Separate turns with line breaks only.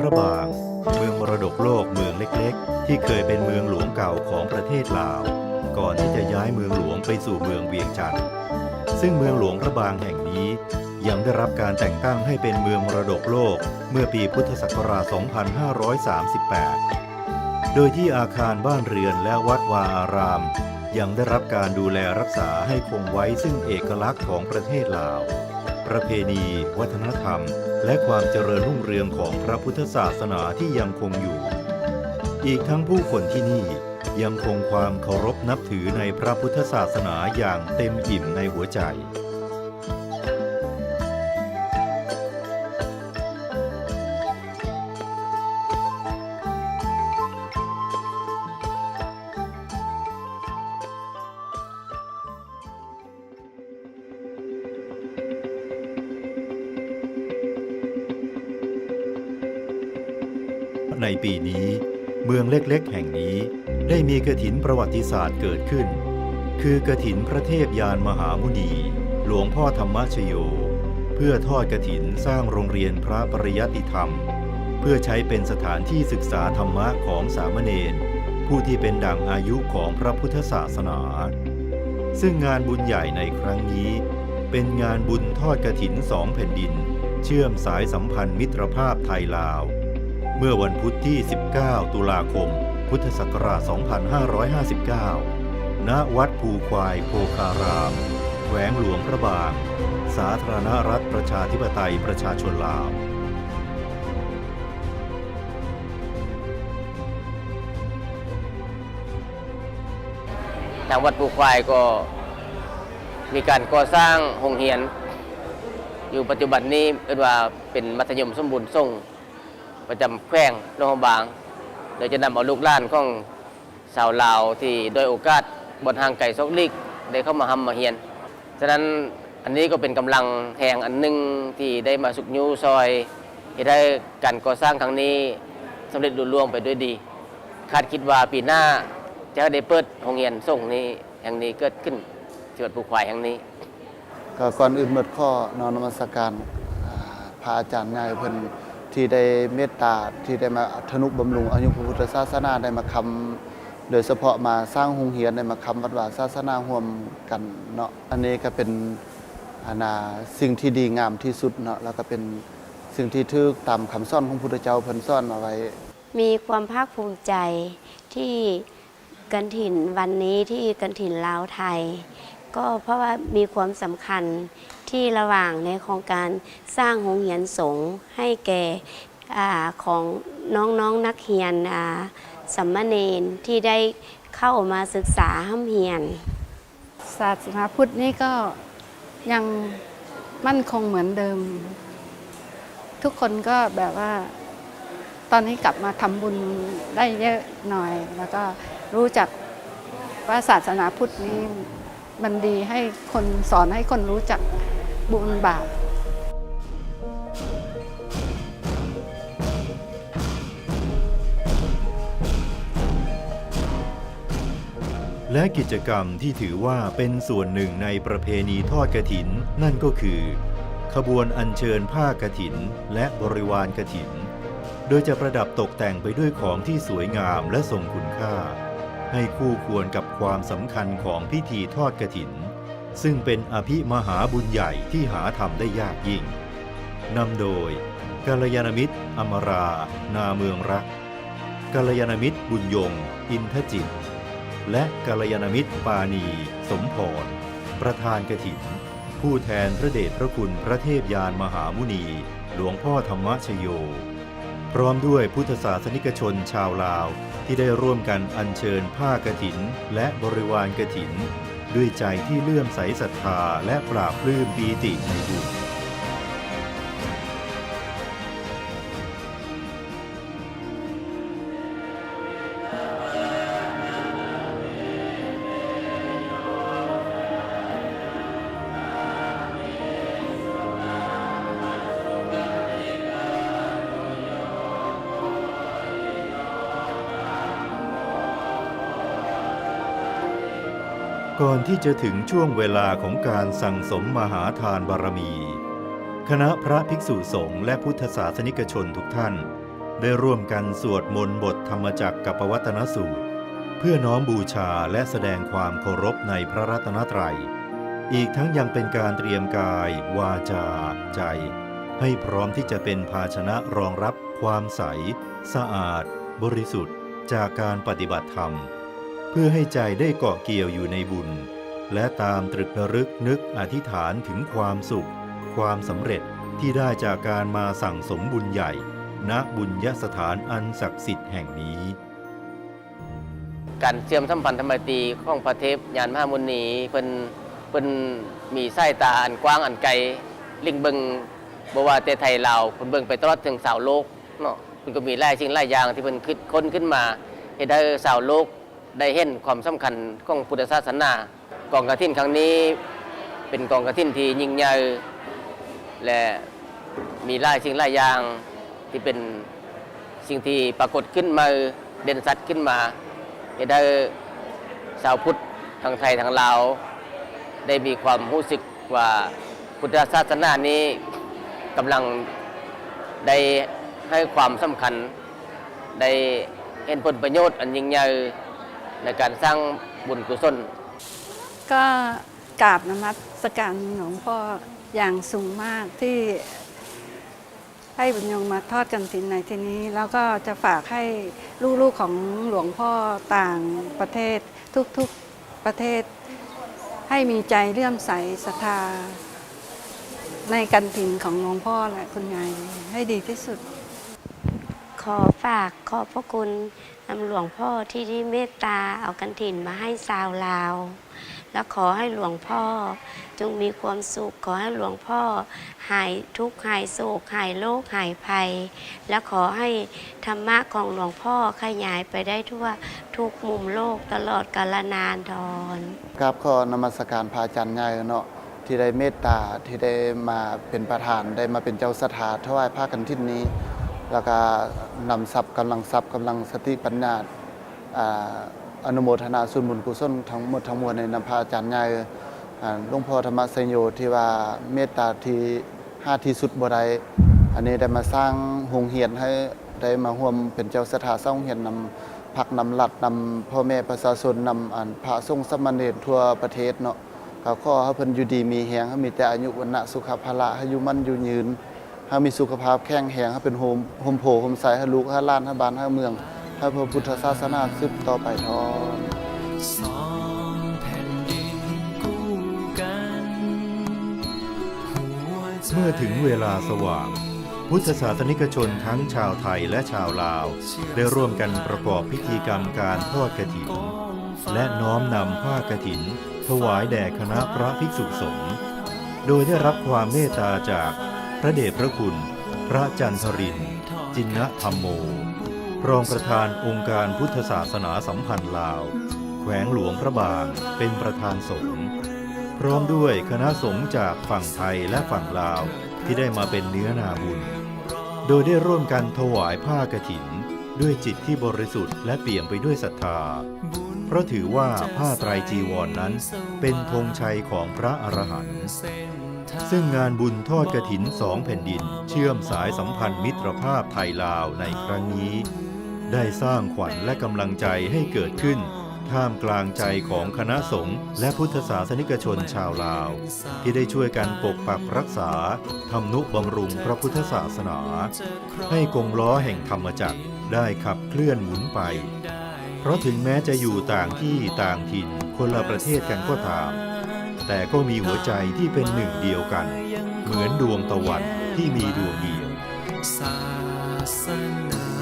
พระบาง เมืองมรดกโลกเมืองเล็กๆ ที่เคยเป็นเมืองหลวงเก่าของประเทศลาว ก่อนที่จะย้ายเมืองหลวงไปสู่เมืองเวียงจันทร์ซึ่งเมืองหลวงพระบางแห่งนี้ยังได้รับการแต่งตั้งให้เป็นเมืองมรดกโลกเมื่อปีพุทธศักราช 2538 โดยที่อาคารบ้านเรือนและวัดวาอาราม ยังได้รับการดูแลรักษาให้คงไว้ซึ่งเอกลักษณ์ของประเทศลาว ประเพณี วัฒนธรรม และความเจริญรุ่งเรืองของพระพุทธศาสนาที่ยังคงอยู่ อีกทั้งผู้คนที่นี่ยังคงความเคารพนับถือในพระพุทธศาสนาอย่างเต็มอิ่มในหัวใจ ในปีนี้ เมืองเล็กๆ แห่งนี้ได้มีกระถินประวัติศาสตร์เกิดขึ้น คือกระถินพระเทพยานมหามุนี หลวงพ่อธรรมชโย เพื่อทอดกระถินสร้างโรงเรียนพระปริยัติธรรม เพื่อใช้เป็นสถานที่ศึกษาธรรมะของสามเณรผู้ที่เป็นดั่งอายุของพระพุทธศาสนา ซึ่งงานบุญใหญ่ในครั้งนี้ เป็นงานบุญทอดกระถินสองแผ่นดิน เชื่อมสายสัมพันธ์มิตรภาพไทยลาว เมื่อวันพุธที่ 19 ตุลาคม พุทธศักราช 2559 ณ วัดภูควายโพคาราม แขวงหลวงพระบาง สาธารณรัฐประชาธิปไตยประชาชนลาว
ทางวัดปูควายก็มีการก่อสร้างโรงเรียน อยู่ปัจจุบันนี้เป็นว่าเป็นมัธยมสมบูรณ์ทรง ประจำแขวงโรงพยาบาลโดยจะนำเอาลูกหล้านของสาวลาวที่โดยโอกาสบนทางไก่ซอกลิกได้เข้ามาทำมาเฮียน ฉะนั้นอันนี้ก็เป็นกำลังแห่งอันหนึงที่ได้มาสุกยูซอยที่ได้การก่อสร้างครั้งนี้สำเร็จลุล่วงไปด้วยดี คาดคิดว่าปีหน้าจะได้เปิดโรงเรียนส่งนี้แห่งนี้เกิดขึ้นที่วัดภูควายแห่งนี้
ก็ก่อนอื่นหมดข้อนอนนมัสการอ่าพระอาจารย์ใหญ่เพิ่น ที่ได้เมตตาที่ได้มาทนุบำรุงอายุพระพุทธศาสนาได้มาคำโดยเฉพาะมาสร้างโรงเรียนได้มาคำวัดวาศาสนาร่วมกันเนาะอันนี้ก็เป็นอานาสิ่งที่ดีงามที่สุดเนาะแล้วก็เป็นสิ่งที่ถูกตามคำสอนของพุทธเจ้าเพิ่นสอนเอาไว้
มีความภาคภูมิใจที่กันถิ่นวันนี้ที่กันถิ่นลาวไทย ก็เพราะว่ามีความสำคัญ ที่ระหว่างในโครงการสร้างโรงเรียนสงฆ์ให้แก่อาของน้องๆนนักเรียนสัมมเนนที่ได้เข้ามาศึกษาห้ำเรียน
ศาสนาพุทธนี่ก็ยังมั่นคงเหมือนเดิม ทุกคนก็แบบว่า ตอนนี้กลับมาทำบุญได้เยอะหน่อย แล้วก็รู้จักว่าศาสนาพุทธนี้มันดีให้คนสอนให้คนรู้จัก บุญบาป
และกิจกรรมที่ถือว่าเป็นส่วนหนึ่งในประเพณีทอดกระถิน นั่นก็คือ ขบวนอัญเชิญผ้ากระถินและบริวารกระถิน โดยจะประดับตกแต่งไปด้วยของที่สวยงามและทรงคุณค่า ให้คู่ควรกับความสำคัญของพิธีทอดกระถิน ซึ่งเป็นอภิมหาบุญใหญ่ที่หาทำได้ยากยิ่งนำโดยกัลยาณมิตร อมรา นาเมืองรักกัลยาณมิตรบุญยง อินทจิต และกัลยาณมิตรปาณีสมพร ประธานกฐิน ผู้แทนพระเดชพระคุณพระเทพยานมหามุนี หลวงพ่อธรรมชโย พร้อมด้วยพุทธศาสนิกชนชาวลาวที่ได้ร่วมกันอัญเชิญผ้ากฐิน และบริวารกฐิน ด้วยใจที่เลื่อมใสศรัทธาและปราบปลื้มปีติในบุญ ก่อนที่จะถึงช่วงเวลาของการสั่งสมมหาทานบารมี คณะพระภิกษุสงฆ์และพุทธศาสนิกชนทุกท่าน ได้ร่วมกันสวดมนต์บทธรรมจักรกับปวัตนสูตร เพื่อน้อมบูชาและแสดงความเคารพในพระรัตนตรัย อีกทั้งยังเป็นการเตรียมกาย วาจา ใจ ให้พร้อมที่จะเป็นภาชนะรองรับความใส สะอาด บริสุทธิ์ จากการปฏิบัติธรรม เพื่อให้ใจได้เกาะเกี่ยวอยู่ในบุญ และตามตรึกระลึกนึกอธิษฐานถึงความสุข ความสำเร็จที่ได้จากการมาสั่งสมบุญใหญ่ ณบุญยสถานอันศักดิ์สิทธิ์แห่งนี้
การเชื่อมสัมพันธไมตรีของพระเทพยานมหามุนีเพิ่นเพิ่นมีสายตาอันกว้างอันไกลลิงเบิงบว่าแต่ไทยลาเพิ่นเบิงไปตลอดถึงสาวโลกเนาะเพิ่นก็มีหลายสิ่งหลายอย่างที่เพิ่นคิดค้นขึ้นมาเฮ็ดให้สาวโลก ได้เห็นความสำคัญของพุทธศาสนากองกฐินครั้งนี้เป็นกองกฐินที่ยิ่งใหญ่และมีหลายสิ่งหลายอย่างที่เป็นสิ่งที่ปรากฏขึ้นมาเด่นชัดขึ้นมาเฮ็ดให้ชาวพุทธทั้งไทยทั้งลาวได้มีความรู้สึกว่าพุทธศาสนานี้กำลังได้ให้ความสำคัญได้เห็นผลประโยชน์อันยิ่งใหญ่ ในการสร้างบุญกุศล
ก็กราบนมัสการหลวงพ่ออย่างสูงมากที่ให้บุญยงมาทอดกันถินในที่นี้ แล้วก็จะฝากให้ลูกๆของหลวงพ่อต่างประเทศทุกๆประเทศ ให้มีใจเลื่อมใสศรัทธาในกันถินของหลวงพ่อและคุณยายให้ดีที่สุด
อฝากขอบพระคุณนำหลวงพ่อที่ที่เมตตาเอากันถิ่นมาให้ชาวลาว และขอให้หลวงพ่อจงมีความสุข ขอให้หลวงพ่อ หายทุกข์หายโศกหายโรคหายภัย และขอให้ธรรมะของหลวงพ่อขยายไปได้ทั่วทุกมุมโลกตลอดกาลนานทอน
ครับขอนมัสการพระอาจารย์ใหญ่เนาะที่ได้เมตตาที่ได้มาเป็นประธานได้มาเป็นเจ้าสถานถวายผ้ากันทิศนี้ แล้วก็นำทรัพย์กำลังทรัพย์กำลังสติปัญญาอ่าอนุโมทนาส่วนบุญกุศลทั้งหมดทั้งมวลในนำพระอาจารย์ใหญ่อ่าหลวงพ่อธรรมสยโยที่ว่าเมตตาที่ห้าที่สุดบ่ได้อันนี้ได้มาสร้างโรงเรียนให้ได้มาร่วมเป็นเจ้าสถานสร้างโรงเรียนนำพักนำหลัดนำพ่อแม่ประชาชนนำอันพระสงฆ์สามเณรทั่วประเทศเนาะก็ขอให้เพิ่นอยู่ดีมีแฮงให้มีแต่อายุวันนะสุขภาละให้อยู่มั่นอยู่ยืน ให้มีสุขภาพแข็งแรงให้เป็นโฮมโฮมโพโฮมใสให้ลูกให้หล้านให้บ้านให้เมืองให้พระพุทธศาสนาสืบต่อไปทอน
สองแผ่นดินคู่กันหัวใจ
เมื่อถึงเวลาสว่าง พุทธศาสนิกชนทั้งชาวไทยและชาวลาว ได้ร่วมกันประกอบพิธีกรรมการทอดกฐิน และน้อมนำผ้ากฐิน ถวายแด่คณะพระภิกษุสงฆ์โดยได้รับความเมตตาจาก พระเดชพระคุณ พระจันทริน จินนธรรมโม รองประธานองค์การพุทธศาสนาสัมพันธ์ลาว แขวงหลวงพระบางเป็นประธานสงฆ์พร้อมด้วยคณะสงฆ์จากฝั่งไทยและฝั่งลาวที่ได้มาเป็นเนื้อนาบุญ โดยได้ร่วมกันถวายผ้ากฐิน ด้วยจิตที่บริสุทธิ์และเปี่ยมไปด้วยศรัทธา เพราะถือว่าผ้าไตรจีวรนนั้นเป็นธงชัยของพระอรหันต์ ซึ่งงานบุญทอดกระถินสองแผ่นดิน เชื่อมสายสัมพันธ์มิตรภาพไทยลาวในครั้งนี้ ได้สร้างขวัญและกำลังใจให้เกิดขึ้น ท่ามกลางใจของคณะสงฆ์และพุทธศาสนิกชนชาวลาว ที่ได้ช่วยกันปกปักรักษาทำนุบำรุงพระพุทธศาสนา ให้กงล้อแห่งธรรมจักรได้ขับเคลื่อนหมุนไป เพราะถึงแม้จะอยู่ต่างที่ต่างถิ่นคนละประเทศกันก็ตาม แต่ก็มีหัวใจที่เป็นหนึ่งเดียวกัน เหมือนดวงตะวันที่มีดวงเดียว
ศาสนา